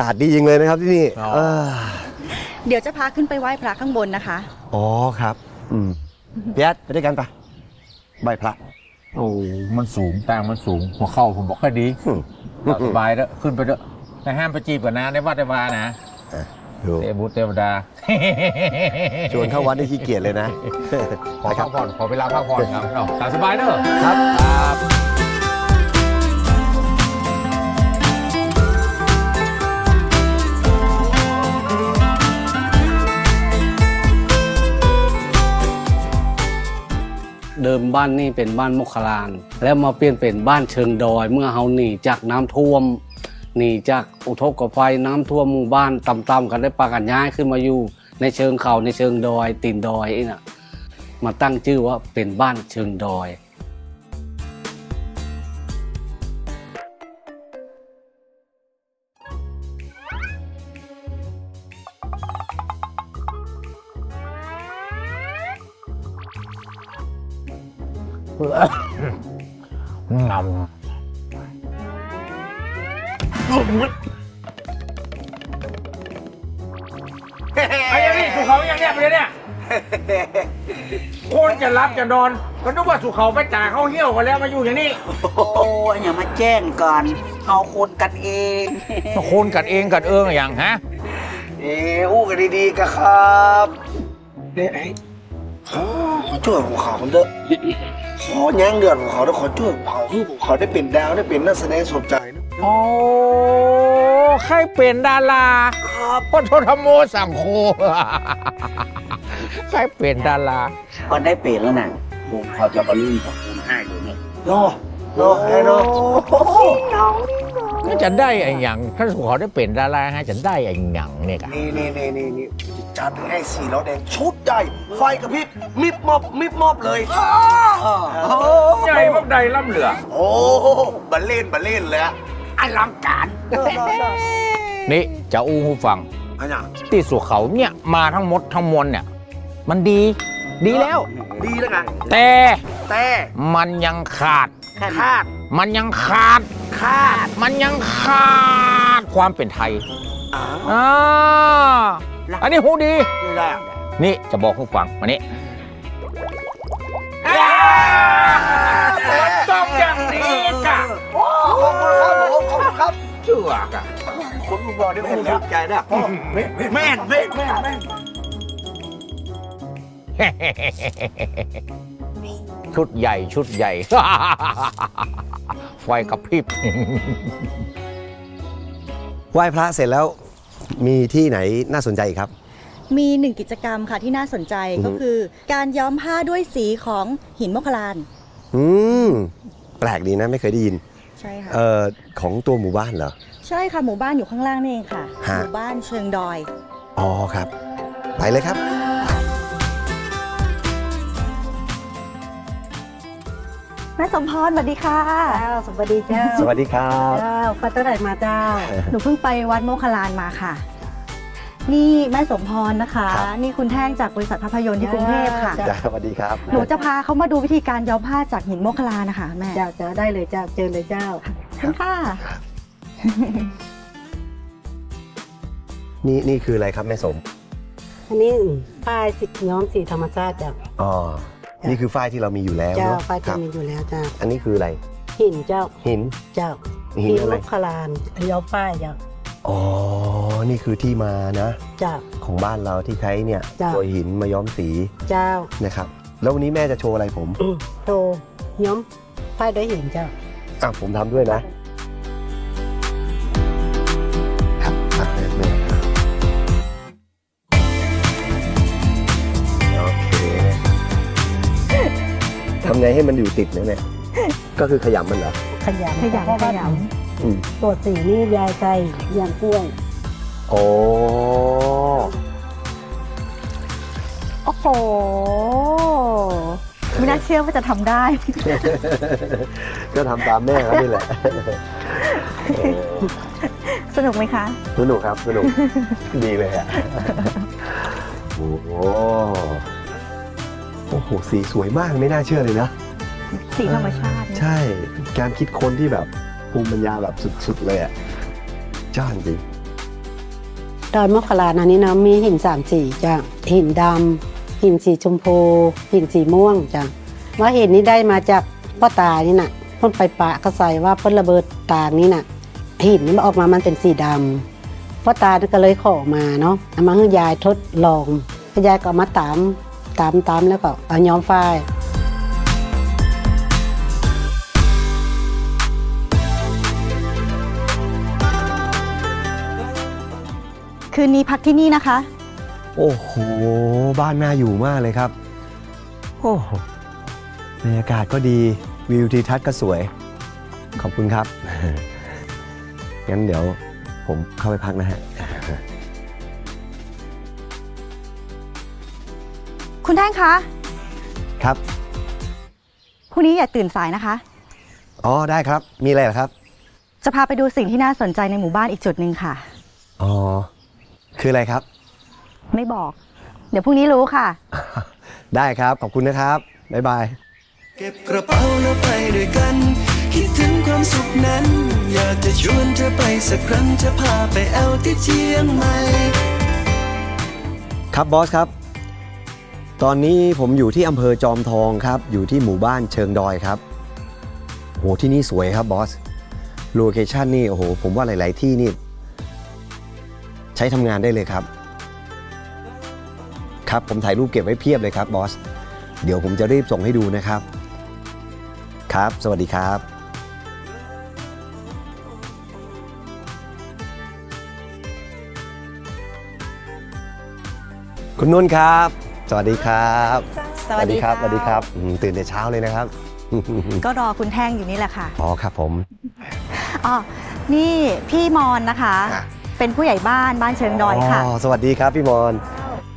ากาศดีจริงเลยนะครับที่นี่อ๋อ เออเดี๋ยวจะพาขึ้นไปไหว้พระข้างบนนะคะ อ๋อครับ อืมพี่แอดไปด้วยกันปะใบพระโอ้มันสูงต่างมันสูง หัวเข่าผมบอกแค่ดีอืมเอาสบายแล้วขึ้นไปเถอะแต่ห้ามไปจีบกันนะในวัดในวานะดูเตบุตรเทวดา ชวนเข้าวัดได้ขี้เกียจเลยนะ ขอพักผ่อนขอเวลาพักผ่อนครับเอาตามสบายเนอะ ครับ ดิมบ้านนี่เป็นบ้านมกขลาน แล้วมาเปลี่ยนเป็นบ้านเชิงดอย เมื่อเฮาหนีจากน้ำท่วมหนีจากอุทกภัยน้ำท่วมหมู่บ้านต่ำๆกันได้ปากันย้ายขึ้นมาอยู่ ในเชิงเขาในเชิงดอยตีนดอยนี่นะมาตั้งชื่อว่าเป็นบ้านเชิงดอย งำไอ้ยังนี่สุเขายังเนี่ยไปเลยเนี่ยคนจะรับจะนอนก็นึกว่าสุเขาไปจ่าเขาเหี้ยวกันแล้วมาอยู่อย่างนี้ โอ้ยอย่ามาแจ้งก่อนเอาคนกันเองมาคนกัดเองกัดเอิงอย่างฮะ เอ้อู้กันดีๆกันครับเนี่ยไอ้ขอขอช่วยพวกเขาเด้อ ขอแย้งเดือดพวกเขาแล้วขอช่วยพวกเขาให้พวกเขาได้เป็นดาวได้เป็นนักแสดงสมใจนะโอ้ใครเป็นดาราครับพุทธธรรมโมสังโฆใครเป็นดารามันได้เป็นแล้วนะผมเขาจะมาลื่นกับคุณให้ดูเนี่ยรอรอให้รอ ก็จะได้ไอ้หยังถ้าสุเขาได้เป็นดาราฮะจะได้ไอ้หยังเนี่ยกะนี่นี่นี่นี่นี่จัดให้สีล้อแดงชุดใหญ่ ไฟกระพริบมิบมอบมิบมอบเลยโอ้ใหญ่พวกใดล่ำเหลือ โอ้บัลเล่นบัลเล่นเลยอะอลังการนี่จะอู้หูฟังอันน่ะที่สุเขาเนี่ยมาทั้งหมดทั้งมวลเนี่ย มันดี ดีแล้ว ดีแล้วกันแต่แต่มันยังขาดคาด มันยังขาดคาด มันยังขาดความเป็นไทยอ้าวอ่าอันนี้หูดี นี่ได้อะนี่จะบอกให้ฟังมานี่มันต้องอย่างนี้กะขอบคุณครับผมขอบคุณครับเชื่อกะคุณลุงบอกได้ผมถูกใจนะแม่นแม่นแม่นแม่นแม่นชุดใหญ่ชุดใหญ่ ไฟกระพริบ ไหว้พระเสร็จแล้วมีที่ไหนน่าสนใจอีกครับ มีหนึ่งกิจกรรมค่ะที่น่าสนใจอือฮึก็คือ การย้อมผ้าด้วยสีของหินโมคคลาน อืมแปลกดีนะไม่เคยได้ยินใช่ค่ะ เอ่อของตัวหมู่บ้านเหรอ ใช่ค่ะ หมู่บ้านอยู่ข้างล่างนี่เองค่ะ ฮะ หมู่บ้านเชิงดอย อ๋อครับ ไปเลยครับ ม่สมพรสวัสดีค่ะ เจ้าสวัสดีเจ้าสวัสดีครับเจ้าไปตั้งแต่มาเจ้า หนูเพิ่งไปวัดโมคคลานมาค่ะ นี่แม่สมพรนะคะครับนี่คุณแท่งจากบริษัทภาพยนตร์ที่กรุงเทพค่ะจ้าสวัสดีครับ หนูจะพาเขามาดูวิธีการย้อมผ้าจากหินโมคคลานนะคะแม่เจ้าเจ้าได้เลยเจ้าเจอเลยเจ้าค่ะนี่นี่คืออะไรครับแม่สม อันนี้ป้ายสีย้อมสีธรรมชาติเจ้าอ๋อ นี่คือฝ้ายที่เรามีอยู่แล้วเจ้าเนาะป้ายคจะรับมีอยู่แล้วเจ้าอันนี้คืออะไร หินเจ้าหิน เจ้าหินอะไร ลูกคลานย้อมป้ายเจ้าอ๋อ นี่คือที่มานะ เจ้า ของบ้านเราที่ใช้เนี่ยจ้ะโดยหินมาย้อมสีเจ้านะครับ แล้ววันนี้แม่จะโชว์อะไรผมอืมโตย้อมป้ายด้วยหินเจ้าอะผมทำด้วยนะ ไงให้มันอยู่ติดเนี่ยแม่ก็คือขยำมันเหรอ ขยำขยำเพราะว่าขยำอืมตัวสีนี่ยายใจยางกล้วยโอ้โอ้โห ไม่น่าเชื่อว่าจะทำได้ ก็ทำตามแม่เขานี่แหละสนุกไหมคะ สนุกครับสนุกดีเลยอะโอ้โห โอ้โหสีสวยมากไม่น่าเชื่อเลยนะ สีธรรมชาติใช่การคิดค้นที่แบบภูมิปัญญาแบบสุดๆเลยอะจ้าจริงดอยมะขลานอันนี้นะมีหินสามสีจ้ะหินดำหินสีชมพู หินสีม่วงจ้ะว่าหินนี้ได้มาจากพ่อตานี่น่ะเพ่นไปปะก็ใส่ว่าเพ่นระเบิดตางนี่น่ะหินนี้มันออกมามันเป็นสีดำพ่อตาก็เลยขอมาเนาะเอามาให้ยายทดลองยายก็เอามาตาม ตามตามแล้วก็เอาย้อมฝ้ายคืนนี้พักที่นี่นะคะ โอ้โห บ้านน่าอยู่มากเลยครับ โอ้โหบรรยากาศก็ดีวิวทิวทัศน์ก็สวย ขอบคุณครับ งั้นเดี๋ยวผมเข้าไปพักนะฮะ คุณแท่งคะ ครับ พรุ่งนี้อย่าตื่นสายนะคะ อ๋อ ได้ครับ มีอะไรเหรอครับ จะพาไปดูสิ่งที่น่าสนใจในหมู่บ้านอีกจุดหนึ่งค่ะ อ๋อ คืออะไรครับ ไม่บอก เดี๋ยวพรุ่งนี้รู้ค่ะ ได้ครับ ขอบคุณนะครับ บ๊ายบาย เก็บกระเป๋าแล้วไปด้วยกัน คิดถึงความสุขนั้น อยากจะชวนเธอไปสักครั้งจะพาไปแอลที่เชียงใหม่ ครับบอสครับ ตอนนี้ผมอยู่ที่อำเภอจอมทองครับ อยู่ที่หมู่บ้านเชิงดอยครับโหที่นี่สวยครับบอสโลเคชันนี่โอ้โหผมว่าหลาย ๆ ที่นี่ ใช้ทำงานได้เลยครับ ครับผมถ่ายรูปเก็บไว้เพียบเลยครับบอสเดี๋ยวผมจะรีบส่งให้ดูนะครับ ครับ สวัสดีครับ คุณนุ่นครับ สวัสดีครับ สวัสดีครับค่ะสวัสดีครับอืมตื่นแต่เช้าเลยนะครับ ก็รอคุณแท่งอยู่นี่แหละค่ะอ๋อครับผม อ๋อนี่พี่มอนนะคะ ค่ะ เป็นผู้ใหญ่บ้านบ้านเชิงดอยค่ะอ๋อสวัสดีครับพี่มอน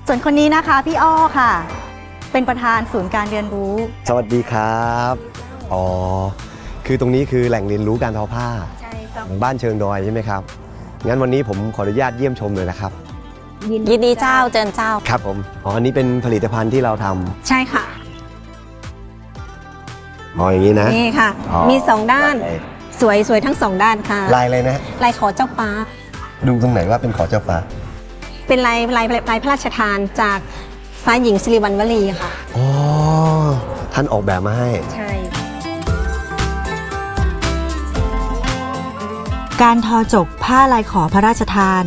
ส่วนคนนี้นะคะพี่อ้อค่ะ เป็นประธานศูนย์การเรียนรู้ สวัสดีครับ อ๋อ คือตรงนี้คือแหล่งเรียนรู้การทอผ้าใช่ค่ะของบ้านเชิงดอยใช่ไหมครับ งั้นวันนี้ผมขออนุญาตเยี่ยมชมเลยนะครับ ยินดีเจ้าเจิญเจ้า ครับผม อ๋อ อันนี้เป็นผลิตภัณฑ์ที่เราทำใช่ค่ะอ๋ออย่างนี้นะ นี่ค่ะ อ๋อ มีสองด้านลายสวยสวยทั้งสองด้านค่ะ ลายอะไรนะ ลายขอเจ้าป้า ดูตรงไหนว่าเป็นขอเจ้าฟ้า เป็นลายลายลายพระราชทานจากฟ้าหญิงสิริวัณวลีค่ะ อ๋อ ท่านออกแบบมาให้ ใช่ การทอจกผ้าลายขอพระราชทาน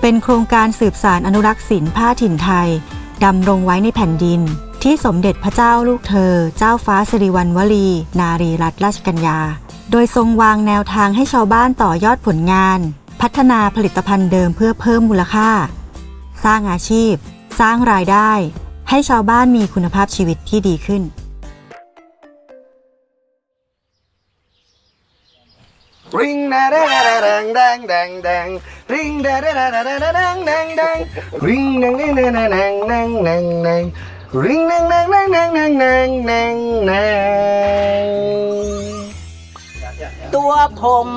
เป็นโครงการสืบสารอนุรักษ์ศิลป์ผ้าถิ่นไทย ดำรงไว้ในแผ่นดิน ที่สมเด็จพระเจ้าลูกเธอ เจ้าฟ้าสิริวัณวลี นารีรัตนราชกัญญา โดยทรงวางแนวทางให้ชาวบ้านต่อยอดผลงาน พัฒนาผลิตภัณฑ์เดิมเพื่อเพิ่มมูลค่า สร้างอาชีพ สร้างรายได้ ให้ชาวบ้านมีคุณภาพชีวิตที่ดีขึ้น ริงแดงแดงแดงแดงแดงริงแดงแดงแดงแดงแดงแดงริงแดงแดงแดงแดงแดงแดงแดงริงแดงแดงแดงแดงแดงแดงแดงแดงตัวผม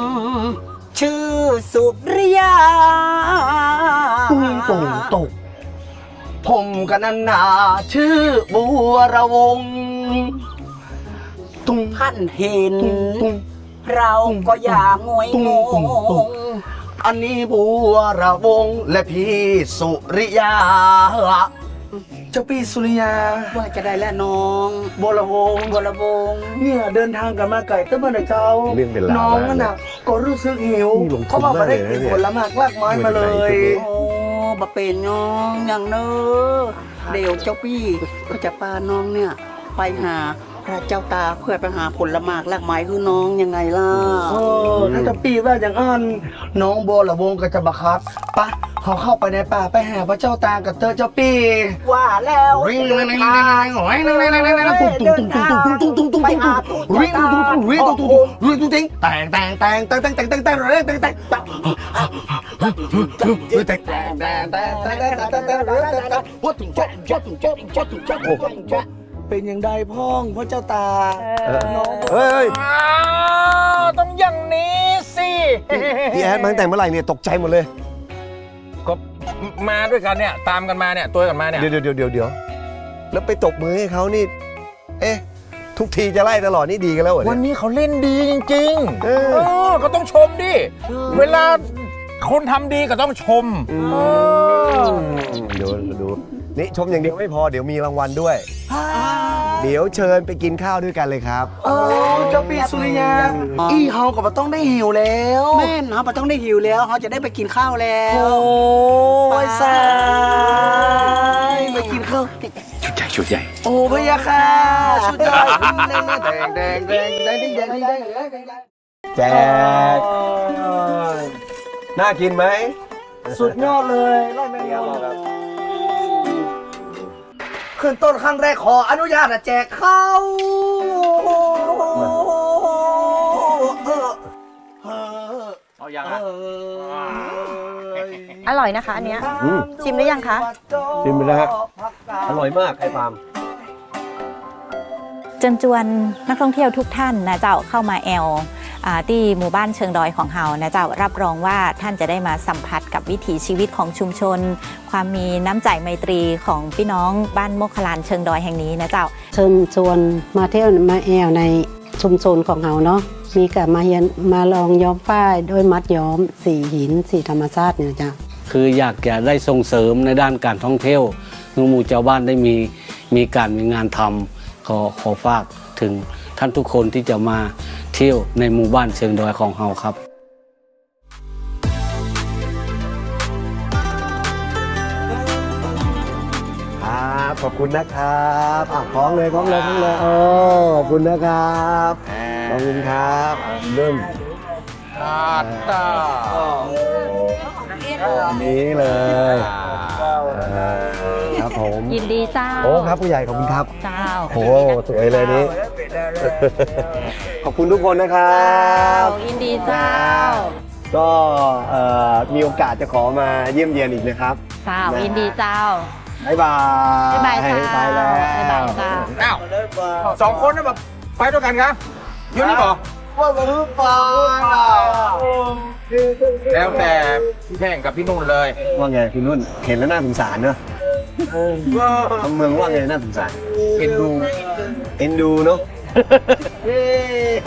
ชื่อสุริยาตุ้งตุงตุกผมกันนันนาชื่อบัวระวงตุ้งท่านเห็นตุ้ง เราก็อย่างงวยงงอันนี้บัวระวงและพี่สุริยา เจ้าพี่สุริยา ว่าจะได้แล้วน้องบัวระวงบัวระวงเนี่ยเดินทางกันมาไกลตั้งแต่เช้าเรื่องเป็นราวน้องมากนั่นน่ะก็รู้สึกหิวนี่ลงทุนเขาบอกว่าได้มากเลยนะกินเนี่ยผลไม้ลากไม้มาเลยโอ้บะเป็นน้องอย่างเนอเดี๋ยวเจ้าพี่ก็จะพาน้องเนี่ยไปหา พระเจ้าตาเพื่อไปหาผลไม้ลากไม้คือน้องยังไงล่ะเออถ้าเจะปีว่าอย่างอันน้องบัวระวงก็จะบักคับปะเขาเข้าไปในป่าไปหาพระเจ้าตากับเตอเจ้าปีว่าแล้วริงริงริงริงริงริงริงริงริงริงตุ้งตุ้งตุ้งตุ้งตุ้งตุ้งตุ้งตุ้งตุ้งริงตุ้งตุ้งตุ้งริงตุ้งตุ้งตุ้งริงตุ้งติ้งแต่งแต่งแต่งแต่งแต่งแต่งแต่งแต่งแต่งแต่งแต่งแต่งแต่งแต่ง เป็นอย่างใดพ้องพระเจ้าตาน้องเฮ้ยต้องอย่างนี้สิพี่แอดมาตั้แต่งเมื่อไหร่เนี่ยตกใจหมดเลย ก็มาด้วยกันเนี่ยตามกันมาเนี่ยตัวกันมาเนี่ยเดี๋ยวเดี๋ยวเดี๋ยวเดี๋ยวแล้วไปตกมือให้เขานี่ เอ๊ะ ทุกทีจะไล่ตลอดนี่ดีกันแล้วเหรอวันนี้เขาเล่นดีจริงๆเอเออ อก็ต้องชมดิ เวลาคนทำดีก็ต้องชมเออ ดูดู นี่ชมอย่างเดียวไม่พอเดี๋ยวมีรางวัลด้วย เดี๋ยวเชิญไปกินข้าวด้วยกันเลยครับ โอ้เจ้าปีสุริยาอีเฮากับปะต้องได้หิวแล้วแม่นเฮาปะต้องได้หิวแล้วเฮาจะได้ไปกินข้าวแล้ว โอ้ยสายไปกินข้าวชุดใหญ่ชุดใหญ่ โอ้พะยาค่ะชุดใหญ่แดงแดงแดงแดงแดงแดงแดงจกน่ากินไหมสุดยอดเลยไล่แมงมุม ขึ้นต้นครั้งแรกขออนุญาตแจกข้าวเอาอย่างอร่อยนะคะ อันเนี้ย อืม ชิมหรือยังคะ ชิมไปแล้วฮะ อร่อยมากไข่ปาล์มเชิญชวนนักท่องเที่ยวทุกท่านนะเจ้าเข้ามาแอลอ่า ที่หมู่บ้านเชิงดอยของเฮานะเจ้ารับรองว่าท่านจะได้มาสัมผัสกับวิถีชีวิตของชุมชน ความมีน้ำใจไมตรีของพี่น้องบ้านโมกขลานเชิงดอยแห่งนี้นะเจ้า เชิญชวนมาเที่ยวมาแอวในชุมชนของเราเนาะมีกับมาเฮียนมาลองย้อมฝ้ายด้วยมัดย้อมสีหินสีธรรมชาติเนี่ยจ้ะคืออยากจะได้ส่งเสริมในด้านการท่องเที่ยวเมื่อหมู่เจ้าบ้านได้มีมีการมีงานทำขอขอฝากถึงท่านทุกคนที่จะมา เที่ยวในหมู่บ้านเชิงดอยของเราครับครับขอบคุณนะครับอะคล้องเลยคล้องเลยคล้องเลยโอ้ขอบคุณนะครับขอบคุณครับอะเริ่มตาตาอันนี้เลยอ่าครับผมยินดีเจ้าโอ้ครับผู้ใหญ่ขอบคุณครับเจ้าโอ้สวยเลยนี้ ขอบคุณทุกคนนะครับยินดีเจ้า ก็เอ่อมีโอกาสจะขอมาเยี่ยมเยียนอีกนะครับเจ้ายินดีเจ้าบ๊ายบายบ๊ายบายเจ้าไปแล้วบ๊ายบายเจ้าอ้าวสองคนนะแบบไปด้วยกันครับอยู่นี่บอกว่ามือปลาแล้วแต่พี่แท่งกับพี่นุ่นเลยว่าไงคุณนุ่นเห็นแล้วน่าสงสารเนอะทางเมืองว่าไงน่าสงสารเอ็นดูเอ็นดูเนาะเ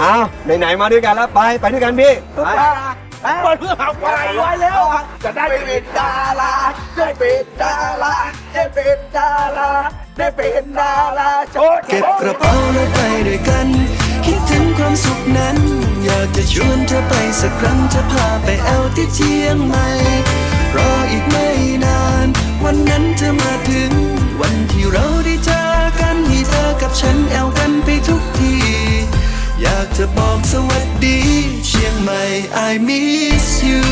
อาไหนๆมาด้วยกันแล้วไปไปด้วยกันพี่ไปมันเพื่อหาควายไว้แล้วจะได้ได้เป็นดาราได้เป็นดาราได้เป็นดาราได้เป็นดาราโชดเก็บกระเป๋าแล้วไปด้วยกัน คิดถึงความสุขนั้น อยากจะชวนเธอไปสักครั้งจะพาไปแอลที่เชียงใหม่รออีกไม่นาน วันนั้นจะมาถึง จะบอกสวัสดี เชียงใหม่ I miss you